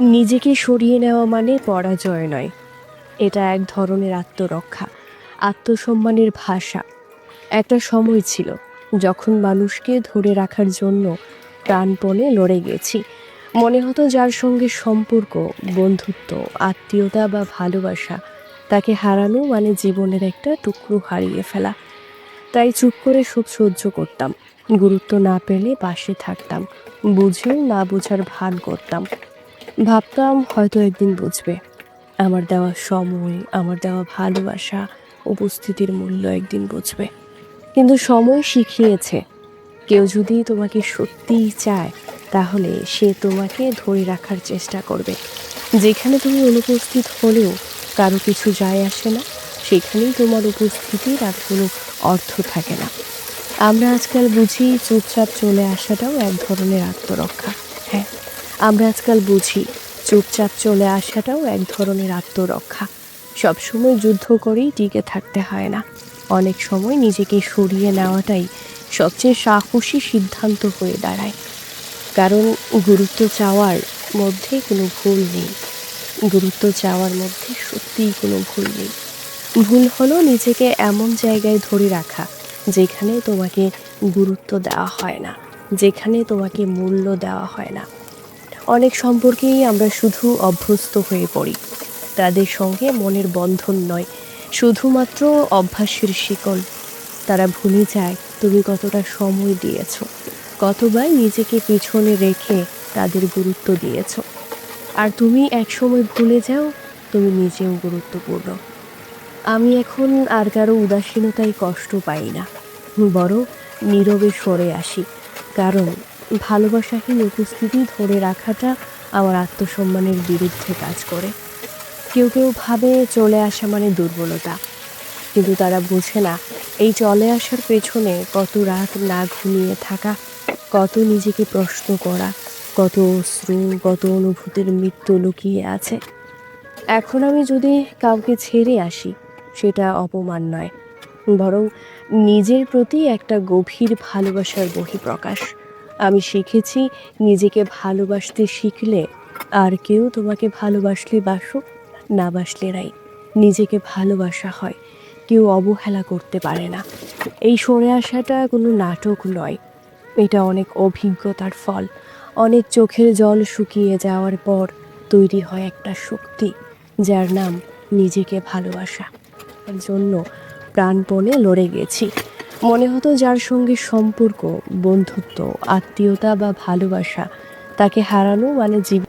নিজেকে সরিয়ে নেওয়া মানে পরাজয় নয়। এটা এক ধরনের আত্মরক্ষা, আত্মসম্মানের ভাষা। একটা সময় ছিল যখন মানুষকে ধরে রাখার জন্য প্রাণপণে লড়ে গেছি। মনে হতো যার সঙ্গে সম্পর্ক, বন্ধুত্ব, আত্মীয়তা বা ভালোবাসা, তাকে হারানো মানে জীবনের একটা টুকরো হারিয়ে ফেলা। তাই চুপ করে সব সহ্য করতাম, গুরুত্ব না পেলে পাশে থাকতাম, বুঝেও না বোঝার ভান করতাম। ভাবতাম হয়তো একদিন বুঝবে। আমার দেওয়া সময়, আমার দেওয়া ভালোবাসা, উপস্থিতির মূল্য একদিন বুঝবে। কিন্তু সময় শিখিয়েছে। কেউ যদি তোমাকে সত্যিই চায়, তাহলে সে তোমাকে ধরে রাখার চেষ্টা করবে। যেখানে তুমি অনুপস্থিত হলেও কারও কিছু যায় আসে না, সেখানেই তোমার উপস্থিতির আর কোনো অর্থ থাকে না। আমরা আজকাল বুঝি, চুপচাপ চলে আসাটাও এক ধরনের আত্মরক্ষা। আমরা আজকাল বুঝি, চুপচাপ চলে আসাটাও এক ধরনের আত্মরক্ষা। সবসময় যুদ্ধ করেই টিকে থাকতে হয় না। অনেক সময় নিজেকে সরিয়ে নেওয়াটাই সবচেয়ে সাহসী সিদ্ধান্ত হয়ে দাঁড়ায়। কারণ গুরুত্ব চাওয়ার মধ্যে কোনো ভুল নেই। গুরুত্ব চাওয়ার মধ্যে সত্যিই কোনো ভুল নেই। ভুল হলো নিজেকে এমন জায়গায় ধরে রাখা, যেখানে তোমাকে গুরুত্ব দেওয়া হয় না, যেখানে তোমাকে মূল্য দেওয়া হয় না। অনেক সম্পর্কেই আমরা শুধু অভ্যস্ত হয়ে পড়ি। তাদের সঙ্গে মনের বন্ধন নয়, শুধুমাত্র অভ্যাসের শিকল। তারা ভুলে যায় তুমি কতটা সময় দিয়েছ, কতবার নিজেকে পিছনে রেখে তাদের গুরুত্ব দিয়েছ। আর তুমি একসময় ভুলে যাও, তুমি নিজেও গুরুত্বপূর্ণ। আমি এখন আর কারও উদাসীনতায় কষ্ট পাই না বড় নীরবে সরে আসি, কারণ ভালোবাসাহীন উপস্থিতি ধরে রাখাটা আমার আত্মসম্মানের বিরুদ্ধে কাজ করে। কেউ কেউ ভাবে চলে আসা মানে দুর্বলতা। কিন্তু তারা বোঝে না, এই চলে আসার পেছনে কত রাত না ঘুমিয়ে থাকা, কত নিজেকে প্রশ্ন করা, কত অশ্রু, কত অনুভূতির মৃত্যু লুকিয়ে আছে। এখন আমি যদি কাউকে ছেড়ে আসি, সেটা অপমান নয়, বরং নিজের প্রতি একটা গভীর ভালোবাসার বহিঃপ্রকাশ। আমি শিখেছি, নিজেকে ভালোবাসতে শিখলে আর কেউ তোমাকে ভালোবাসলে বাসুক, না বাসলে নাই। নিজেকে ভালোবাসা হয়, কেউ অবহেলা করতে পারে না। এই সরে আসাটা কোনো নাটক নয়, এটা অনেক অভিজ্ঞতার ফল। অনেক চোখের জল শুকিয়ে যাওয়ার পর তৈরি হয় একটা শক্তি, যার নাম নিজেকে ভালোবাসা। জন্য প্রাণপণে লড়ে গেছি। মনে হতো যার সঙ্গে সম্পর্ক বন্ধুত্ব আত্মীয়তা বা ভালোবাসা তাকে হারানো মানে জীবন